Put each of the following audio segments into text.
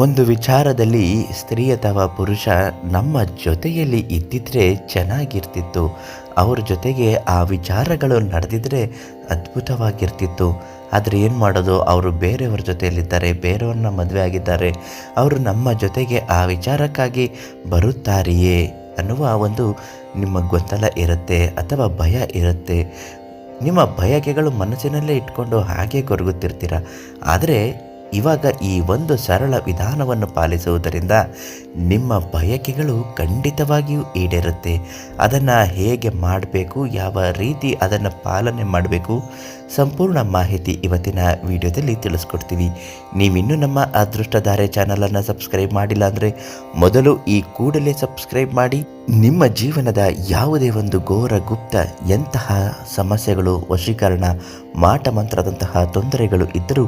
ಒಂದು ವಿಚಾರದಲ್ಲಿ ಸ್ತ್ರೀ ಅಥವಾ ಪುರುಷ ನಮ್ಮ ಜೊತೆಯಲ್ಲಿ ಇದ್ದಿದ್ರೆ ಚೆನ್ನಾಗಿರ್ತಿತ್ತು. ಅವ್ರ ಜೊತೆಗೆ ಆ ವಿಚಾರಗಳು ನಡೆದಿದ್ರೆ ಅದ್ಭುತವಾಗಿರ್ತಿತ್ತು. ಆದರೆ ಏನು ಮಾಡೋದು? ಅವರು ಬೇರೆಯವ್ರ ಜೊತೆಯಲ್ಲಿದ್ದಾರೆ, ಬೇರೆಯವ್ರನ್ನ ಮದುವೆ ಆಗಿದ್ದಾರೆ. ಅವರು ನಮ್ಮ ಜೊತೆಗೆ ಆ ವಿಚಾರಕ್ಕಾಗಿ ಬರುತ್ತಾರೆಯೇ ಅನ್ನುವ ಒಂದು ನಿಮ್ಮ ಗೊಂದಲ ಇರುತ್ತೆ ಅಥವಾ ಭಯ ಇರುತ್ತೆ. ನಿಮ್ಮ ಬಯಕೆಗಳು ಮನಸ್ಸಿನಲ್ಲೇ ಇಟ್ಕೊಂಡು ಹಾಗೆ ಕೊರಗುತ್ತಿರ್ತೀರ. ಆದರೆ ಇವಾಗ ಈ ಒಂದು ಸರಳ ವಿಧಾನವನ್ನು ಪಾಲಿಸುವುದರಿಂದ ನಿಮ್ಮ ಬಯಕೆಗಳು ಖಂಡಿತವಾಗಿಯೂ ಈಡೇರುತ್ತೆ. ಅದನ್ನು ಹೇಗೆ ಮಾಡಬೇಕು, ಯಾವ ರೀತಿ ಅದನ್ನು ಪಾಲನೆ ಮಾಡಬೇಕು, ಸಂಪೂರ್ಣ ಮಾಹಿತಿ ಇವತ್ತಿನ ವಿಡಿಯೋದಲ್ಲಿ ತಿಳಿಸ್ಕೊಡ್ತೀವಿ. ನೀವಿನ್ನೂ ನಮ್ಮ ಅದೃಷ್ಟಧಾರೆ ಚಾನಲನ್ನು ಸಬ್ಸ್ಕ್ರೈಬ್ ಮಾಡಿಲ್ಲ ಅಂದರೆ ಮೊದಲು ಈ ಕೂಡಲೇ ಸಬ್ಸ್ಕ್ರೈಬ್ ಮಾಡಿ. ನಿಮ್ಮ ಜೀವನದ ಯಾವುದೇ ಒಂದು ಘೋರ, ಗುಪ್ತ, ಎಂತಹ ಸಮಸ್ಯೆಗಳು, ವಶೀಕರಣ, ಮಾಟ ಮಂತ್ರದಂತಹ ತೊಂದರೆಗಳು ಇದ್ದರೂ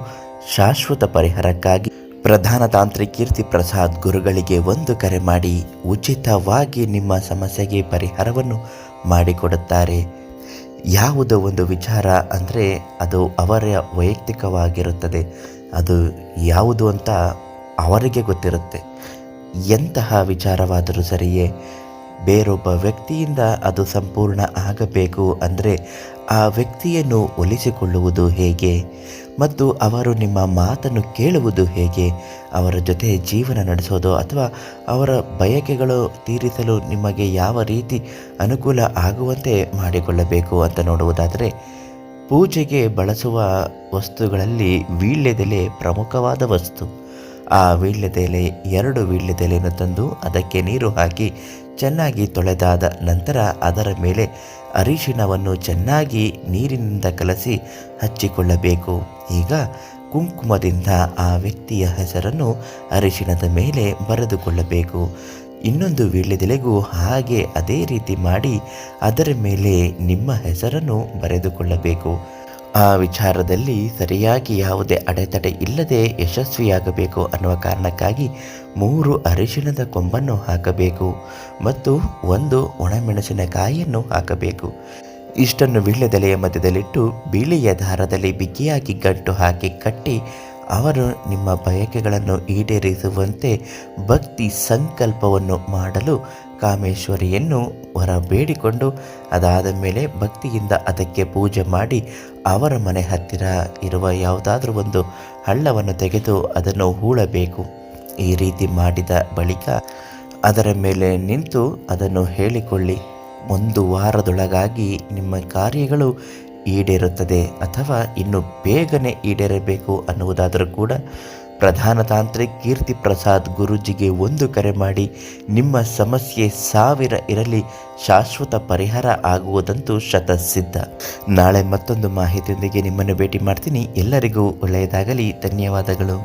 ಶಾಶ್ವತ ಪರಿಹಾರಕ್ಕಾಗಿ ಪ್ರಧಾನ ತಾಂತ್ರಿಕ ಕೀರ್ತಿ ಪ್ರಸಾದ್ ಗುರುಗಳಿಗೆ ಒಂದು ಕರೆ ಮಾಡಿ ಉಚಿತವಾಗಿ ನಿಮ್ಮ ಸಮಸ್ಯೆಗೆ ಪರಿಹಾರವನ್ನು ಮಾಡಿಕೊಡುತ್ತಾರೆ. ಯಾವುದೋ ಒಂದು ವಿಚಾರ ಅಂದರೆ ಅದು ಅವರ ವೈಯಕ್ತಿಕವಾಗಿರುತ್ತದೆ. ಅದು ಯಾವುದು ಅಂತ ಅವರಿಗೆ ಗೊತ್ತಿರುತ್ತೆ. ಎಂತಹ ವಿಚಾರವಾದರೂ ಸರಿಯೇ, ಬೇರೊಬ್ಬ ವ್ಯಕ್ತಿಯಿಂದ ಅದು ಸಂಪೂರ್ಣ ಆಗಬೇಕು ಅಂದರೆ ಆ ವ್ಯಕ್ತಿಯನ್ನು ಒಲಿಸಿಕೊಳ್ಳುವುದು ಹೇಗೆ ಮತ್ತು ಅವರು ನಿಮ್ಮ ಮಾತನ್ನು ಕೇಳುವುದು ಹೇಗೆ? ಅವರ ಜೊತೆ ಜೀವನ ನಡೆಸೋದು ಅಥವಾ ಅವರ ಬಯಕೆಗಳು ತೀರಿಸಲು ನಿಮಗೆ ಯಾವ ರೀತಿ ಅನುಕೂಲ ಆಗುವಂತೆ ಮಾಡಿಕೊಳ್ಳಬೇಕು ಅಂತ ನೋಡುವುದಾದರೆ, ಪೂಜೆಗೆ ಬಳಸುವ ವಸ್ತುಗಳಲ್ಲಿ ವೀಳ್ಯದೆಲೆ ಪ್ರಮುಖವಾದ ವಸ್ತು. ಆ ವೀಳ್ಯದೆಲೆ ಎರಡು ವೀಳ್ಯದೆಲೆಯನ್ನು ತಂದು ಅದಕ್ಕೆ ನೀರು ಹಾಕಿ ಚೆನ್ನಾಗಿ ತೊಳೆದಾದ ನಂತರ ಅದರ ಮೇಲೆ ಅರಿಶಿಣವನ್ನು ಚೆನ್ನಾಗಿ ನೀರಿನಿಂದ ಕಲಸಿ ಹಚ್ಚಿಕೊಳ್ಳಬೇಕು. ಈಗ ಕುಂಕುಮದಿಂದ ಆ ವ್ಯಕ್ತಿಯ ಹೆಸರನ್ನು ಅರಿಶಿಣದ ಮೇಲೆ ಬರೆದುಕೊಳ್ಳಬೇಕು. ಇನ್ನೊಂದು ವೀಳ್ಯದೆಲೆಗೂ ಹಾಗೆ ಅದೇ ರೀತಿ ಮಾಡಿ ಅದರ ಮೇಲೆ ನಿಮ್ಮ ಹೆಸರನ್ನು ಬರೆದುಕೊಳ್ಳಬೇಕು. ಆ ವಿಚಾರದಲ್ಲಿ ಸರಿಯಾಗಿ ಯಾವುದೇ ಅಡೆತಡೆ ಇಲ್ಲದೆ ಯಶಸ್ವಿಯಾಗಬೇಕು ಅನ್ನುವ ಕಾರಣಕ್ಕಾಗಿ ಮೂರು ಅರಿಶಿಣದ ಕೊಂಬನ್ನು ಹಾಕಬೇಕು ಮತ್ತು ಒಂದು ಒಣಮೆಣಸಿನಕಾಯಿಯನ್ನು ಹಾಕಬೇಕು. ಇಷ್ಟನ್ನು ವೀಳ್ಯದೆಲೆಯ ಮಧ್ಯದಲ್ಲಿಟ್ಟು ಬಿಳಿಯ ದಾರದಲ್ಲಿ ಬಿಗಿಯಾಗಿ ಗಂಟು ಹಾಕಿ ಕಟ್ಟಿ ಅವರು ನಿಮ್ಮ ಬಯಕೆಗಳನ್ನು ಈಡೇರಿಸುವಂತೆ ಭಕ್ತಿ ಸಂಕಲ್ಪವನ್ನು ಮಾಡಲು ಕಾಮೇಶ್ವರಿಯನ್ನು ಹೊರ ಬೇಡಿಕೊಂಡು ಅದಾದ ಮೇಲೆ ಭಕ್ತಿಯಿಂದ ಅದಕ್ಕೆ ಪೂಜೆ ಮಾಡಿ ಅವರ ಮನೆ ಹತ್ತಿರ ಇರುವ ಯಾವುದಾದ್ರೂ ಒಂದು ಹಳ್ಳವನ್ನು ತೆಗೆದು ಅದನ್ನು ಹೂಳಬೇಕು. ಈ ರೀತಿ ಮಾಡಿದ ಬಳಿಕ ಅದರ ಮೇಲೆ ನಿಂತು ಅದನ್ನು ಹೇಳಿಕೊಳ್ಳಿ. ಒಂದು ವಾರದೊಳಗಾಗಿ ನಿಮ್ಮ ಕಾರ್ಯಗಳು ಈಡೇರುತ್ತದೆ ಅಥವಾ ಇನ್ನು ಬೇಗನೆ ಈಡೇರಬೇಕು ಅನ್ನುವುದಾದರೂ ಕೂಡ ಪ್ರಧಾನ ತಾಂತ್ರಿಕ್ ಕೀರ್ತಿ ಪ್ರಸಾದ್ ಗುರೂಜಿಗೆ ಒಂದು ಕರೆ ಮಾಡಿ, ನಿಮ್ಮ ಸಮಸ್ಯೆ ಸಾವಿರ ಇರಲಿ, ಶಾಶ್ವತ ಪರಿಹಾರ ಆಗುವುದಂತೂ ಶತಸಿದ್ಧ. ನಾಳೆ ಮತ್ತೊಂದು ಮಾಹಿತಿಯೊಂದಿಗೆ ನಿಮ್ಮನ್ನು ಭೇಟಿ ಮಾಡ್ತೀನಿ. ಎಲ್ಲರಿಗೂ ಒಳ್ಳೆಯದಾಗಲಿ. ಧನ್ಯವಾದಗಳು.